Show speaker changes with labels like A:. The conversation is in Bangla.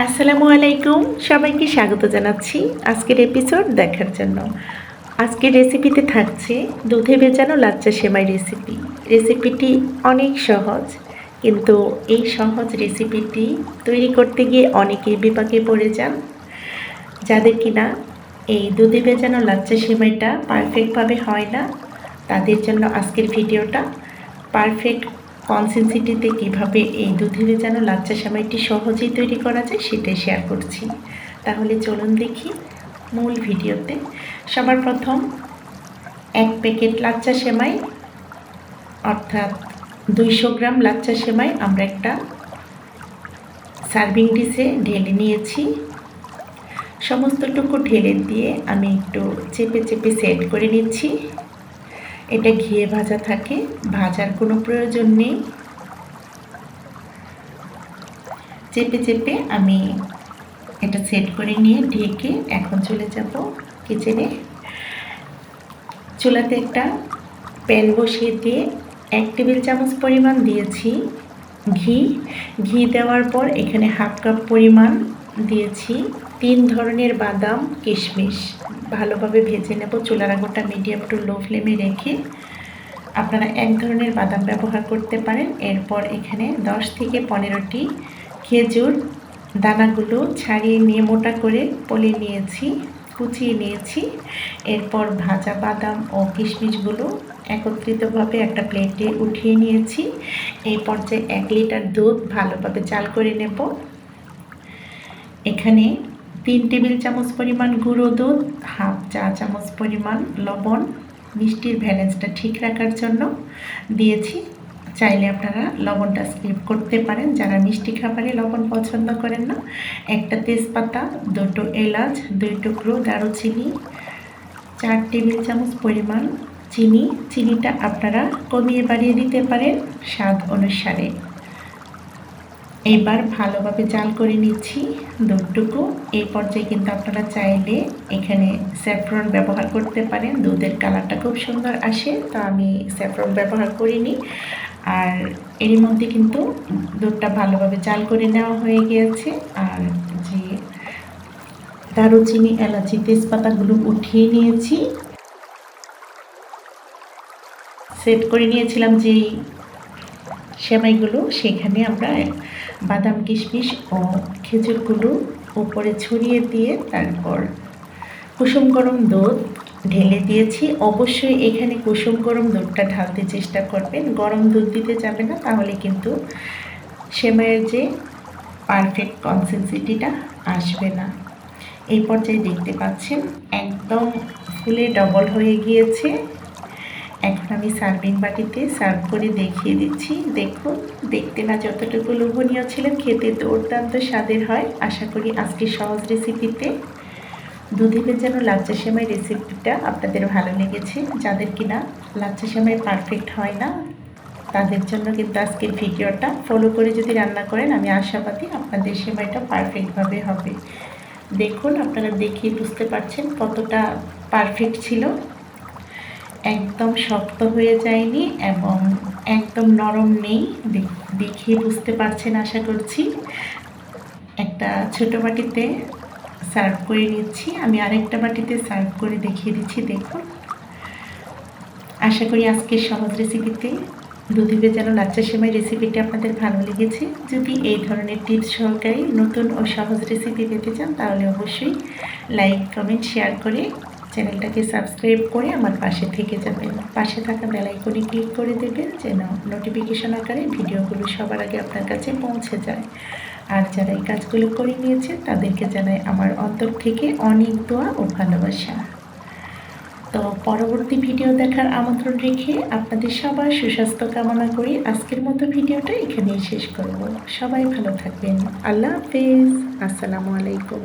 A: আসসালামু আলাইকুম, সবাইকে স্বাগত জানাচ্ছি আজকের এপিসোড দেখার জন্য। আজকের রেসিপিতে থাকছে দুধে ভেজানো লাচ্চা সেমাই রেসিপি রেসিপিটি অনেক সহজ, কিন্তু এই সহজ রেসিপিটি তৈরি করতে গিয়ে অনেকেই বিপাকে পড়ে যান। যাদের কিনা এই দুধে ভেজানো লাচ্চা সেমাইটা পারফেক্টভাবে হয় না, তাদের জন্য আজকের ভিডিওটা পারফেক্ট কনসেন্সিটিতে কীভাবে এই দুধে ভেজানো লাচ্চা সেমাইটি সহজেই তৈরি করা যায় সেটাই শেয়ার করছি। তাহলে চলুন দেখি মূল ভিডিওতে। সবার প্রথম এক প্যাকেট লাচ্চা সেমাই, অর্থাৎ দুইশো গ্রাম লাচ্চা সেমাই আমরা একটা সার্ভিং ডিশে ঢেলে নিয়েছি। সমস্তটুকু ঢেলে দিয়ে আমি একটু চেপে চেপে সেট করে নিচ্ছি। এটা ঘিয়ে ভাজা থাকে, ভাজার কোনো প্রয়োজন নেই। চেপে চেপে আমি এটা সেট করে নিয়ে ঢেকে এখন চলে যাব কিচেনে চুলাতে একটা প্যান বসিয়ে দিয়ে এক টেবিল চামচ পরিমাণ দিয়েছি ঘি। ঘি দেওয়ার পর এখানে হাফ কাপ পরিমাণ দিয়েছি। তিন ধরনের বাদাম, কিশমিশ। ভালোভাবে ভেজে নেব। চুলার আগুনটা মিডিয়াম টু লো ফ্লেমে রেখে আপনারা এক ধরনের বাদাম ব্যবহার করতে পারেন। এরপর এখানে দশ থেকে পনেরোটি খেজুর দানাগুলো ছাড়িয়ে নিয়ে মোটা করে পলে নিয়েছি, কুচিয়ে নিয়েছি। এরপর ভাজা বাদাম ও কিশমিশগুলো একত্রিতভাবে একটা প্লেটে উঠিয়ে নিয়েছি। এই পর্যায়ে এক লিটার দুধ ভালোভাবে চাল করে নেব। এখানে তিন টেবিল চামচ পরিমাণ গুঁড়ো দুধ, হাফ চা চামচ পরিমাণ লবণ, মিষ্টির ব্যালেন্সটা ঠিক রাখার জন্য দিয়েছি। চাইলে আপনারা লবণটা স্কিপ করতে পারেন। যারা মিষ্টি খাবারে লবণ পছন্দ করেন না, একটা তেজপাতা, দুটো এলাচ, দুই টুকরো দারুচিনি, চার টেবিল চামচ পরিমাণ চিনি। চিনিটা আপনারা কমিয়ে বাড়িয়ে দিতে পারেন স্বাদ অনুসারে। এবার ভালোভাবে জাল করে নিচ্ছি দুধটুকু। এই পর্যায়ে কিন্তু আপনারা চাইলে এখানে স্যাফরন ব্যবহার করতে পারেন। দুধের কালারটা খুব সুন্দর আসে, তো আমি স্যাফরন ব্যবহার করিনি। আর এর মধ্যে কিন্তু দুধটা ভালোভাবে জাল করে নেওয়া হয়ে গিয়েছে। আর যে দারুচিনি, এলাচি, তেজপাতাগুলো উঠিয়ে নিয়েছি। সেট করে নিয়েছিলাম যেই সেমাইগুলো, সেখানে আমরা বাদাম কিশমিশ ও খেজুরগুলো উপরে ছড়িয়ে দিয়ে তারপর কুসুম গরম দুধ ঢেলে দিয়েছি। অবশ্যই এখানে কুসুম গরম দুধটা ঢালতে চেষ্টা করবেন। গরম দুধ দিতে যাবে না, তাহলে কিন্তু সেমাইয়ের যে পারফেক্ট কনসেন্সিটিটা আসবে না। এই পর্যায়ে দেখতে পাচ্ছেন, একদম ফুলে ডবল হয়ে গিয়েছে। এখন আমি সার্ভিং বাটিতে সার্ভ করে দেখিয়ে দিচ্ছি। দেখুন দেখতে না যতটুকু লোভনীয় ছিলেন খেতে দুর্দান্ত স্বাদের হয়। আশা করি আজকের সহজ রেসিপিতে দুধে ভেজানো লাচ্চা সেমাই রেসিপিটা আপনাদের ভালো লেগেছে। যাদের কিনা লাচ্চা সেমাই পারফেক্ট হয় না, তাদের জন্য কিন্তু আজকের ভিডিওটা ফলো করে যদি রান্না করেন, আমি আশাবাদী আপনাদের সেমাইটা পারফেক্টভাবে হবে। দেখুন, আপনারা দেখিয়ে বুঝতে পারছেন কতটা পারফেক্ট ছিল। একদম শক্ত হয়ে যায়নি এবং একদম নরম নেই। দেখিয়ে বুঝতে পারছেন আশা করছি। একটা ছোটো বাটিতে সার্ভ করে নিচ্ছি। আমি আরেকটা বাটিতে সার্ভ করে দেখিয়ে দিচ্ছি, দেখুন। আশা করি আজকের সহজ রেসিপিতে দুধি ভেজানো লাচ্চা সেমাই রেসিপিটি আপনাদের ভালো লেগেছে। যদি এই ধরনের টিপস সহকারে নতুন ও সহজ রেসিপি পেতে চান, তাহলে অবশ্যই লাইক, কমেন্ট, শেয়ার করে চ্যানেলটাকে সাবস্ক্রাইব করে আমার পাশে থেকে যাবেন। পাশে থাকা বেলাইকনে ক্লিক করে দেবেন যেন নোটিফিকেশন আকারে ভিডিওগুলো সবার আগে আপনার কাছে পৌঁছে যায়। আর যারা এই কাজগুলো করে নিয়েছে তাদেরকে জানাই আমার অন্তর থেকে অনেক দোয়া ও ভালোবাসা। তো পরবর্তী ভিডিও দেখার আমন্ত্রণ রেখে আপনাদের সবার সুস্বাস্থ্য কামনা করি আজকের মতো ভিডিওটা এখানেই শেষ করব। সবাই ভালো থাকবেন। আল্লাহ হাফেজ। আসসালামু আলাইকুম।